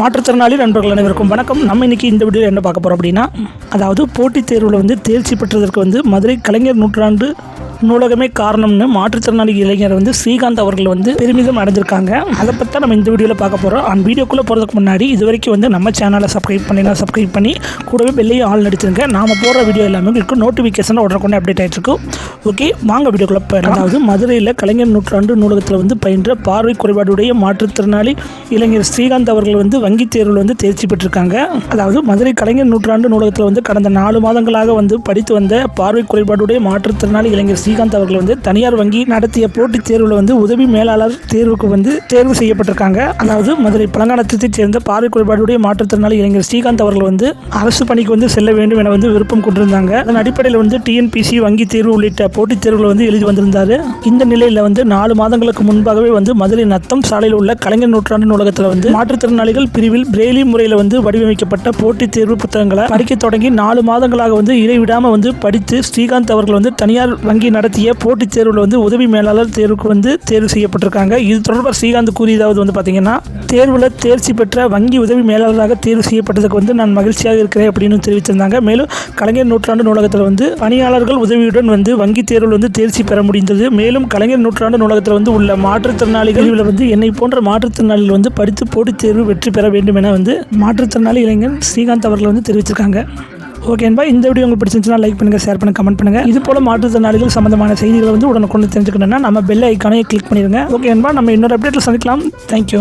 மாற்றுத்திறனாளி நண்பர்கள் அனைவருக்கும் வணக்கம். நம்ம இன்னைக்கு இந்த வீடியோவில் என்ன பார்க்க போகிறோம் அப்படின்னா அதாவது போட்டித் தேர்வில் வந்து தேர்ச்சி பெற்றதற்கு வந்து மதுரை கலைஞர் நூற்றாண்டு நூலகமே காரணம்னு மாற்றுத்திறனாளி இளைஞர் வந்து ஸ்ரீகாந்த் அவர்கள் வந்து பெருமிதம் அடைஞ்சிருக்காங்க. அதை பற்றி தான் நம்ம இந்த வீடியோவில் பார்க்க போகிறோம் அந்த வீடியோக்குள்ளே போகிறதுக்கு முன்னாடி இது வரைக்கும் வந்து நம்ம சேனலை சப்ஸ்கிரைப் பண்ணினா சப்ஸ்கிரைப் பண்ணி கூடவே பெல்லையும் ஆள் நடிச்சிருங்க நாம போடுற வீடியோ எல்லாமே உங்களுக்கு நோட்டிஃபிகேஷன் உடனே அப்டேட் ஆகிட்டு இருக்கும் ஓகே வாங்க வீடியோக்குள்ளே போயிடலாம் அதாவது மதுரையில் கலைஞர் நூற்றாண்டு நூலகத்தில் வந்து பயின்ற பார்வை குறைபாடுடைய மாற்றுத்திறனாளி இளைஞர் ஸ்ரீகாந்த் அவர்கள் வந்து வங்கித் தேர்வில் வந்து தேர்ச்சி பெற்றிருக்காங்க. அதாவது மதுரை கலைஞர் நூற்றாண்டு நூலகத்தில் வந்து கடந்த நாலு மாதங்களாக வந்து படித்து வந்த பார்வை குறைபாடுடைய மாற்றுத்திறனாளி இளைஞர் ஸ்ரீகாந்த் அவர்கள் வந்து தனியார் வங்கி நடத்திய போட்டித் தேர்வில் வந்து உதவி மேலாளர் தேர்வுக்கு வந்து தேர்வு செய்யப்பட்டிருக்காங்க. அதாவது மதுரை பழங்காலத்தைச் சேர்ந்த பார்வை குறைபாடுடைய மாற்றுத்திறனாளி இளைஞர் ஸ்ரீகாந்த் அவர்கள் வந்து அரசு பணிக்கு வந்து செல்ல வேண்டும் என வந்து விருப்பம் கொண்டிருந்தாங்க. அதன் அடிப்படையில் வந்து டிஎன்பிசி வங்கி தேர்வு உள்ளிட்ட போட்டித் தேர்வுகளை வந்து எழுதி வந்திருந்தாரு. இந்த நிலையில் வந்து நாலு மாதங்களுக்கு முன்பாகவே வந்து மதுரை நத்தம் சாலையில் உள்ள கலைஞர் நூற்றாண்டு நூலகத்தில் வந்து மாற்றுத்திறனாளிகள் பிரிவில் பிரேலி முறையில் வந்து வடிவமைக்கப்பட்ட போட்டித் தேர்வு புத்தகங்களை படிக்க தொடங்கி நாலு மாதங்களாக வந்து இடைவிடாமல் வந்து படித்து ஸ்ரீகாந்த் அவர்கள் வந்து தனியார் வங்கி நடத்திய போட்டித் தேர்வில் வந்து உதவி மேலாளர் தேர்வுக்கு வந்து தேர்வு செய்யப்பட்டிருக்காங்க. இது தொடர்பாக ஸ்ரீகாந்த் கூறியதாவது வந்து பார்த்தீங்கன்னா தேர்வில் தேர்ச்சி பெற்ற வங்கி உதவி மேலாளராக தேர்வு செய்யப்பட்டதுக்கு வந்து நான் மகிழ்ச்சியாக இருக்கிறேன் அப்படின்னு தெரிவித்திருந்தாங்க. மேலும் கலைஞர் நூற்றாண்டு நூலகத்தில் வந்து பணியாளர்கள் உதவியுடன் வந்து வங்கி தேர்வில் வந்து தேர்ச்சி பெற முடிந்தது. மேலும் கலைஞர் நூற்றாண்டு நூலகத்தில் வந்து உள்ள மாற்றுத்திறனாளிகள் வந்து என்னை போன்ற மாற்றுத்திறனாளிகள் வந்து படித்து போட்டித் தேர்வு வெற்றி பெற வேண்டும் என வந்து மாற்றுத்திறனாளி இளைஞர் ஸ்ரீகாந்த் அவர்கள் வந்து தெரிவிச்சிருக்காங்க ஓகேன்பா இந்த வீடியோ உங்களுக்கு பிடிச்சிருந்துச்சுன்னா லைக் பண்ணுங்கள் ஷேர் பண்ணுங்கள் கமெண்ட் பண்ணுங்கள் இது போல மாற்றுத்திறனாளிகள் சம்பந்தமான செய்திகளை வந்து உடனுக்குடன் தெரிஞ்சுக்கணும்னா நம்ம பெல் ஐக்கானே கிளிக் பண்ணிடுங்க. ஓகேன்பா நம்ம இன்னொரு அப்டேட்டில் சந்திக்கலாம். தேங்க்யூ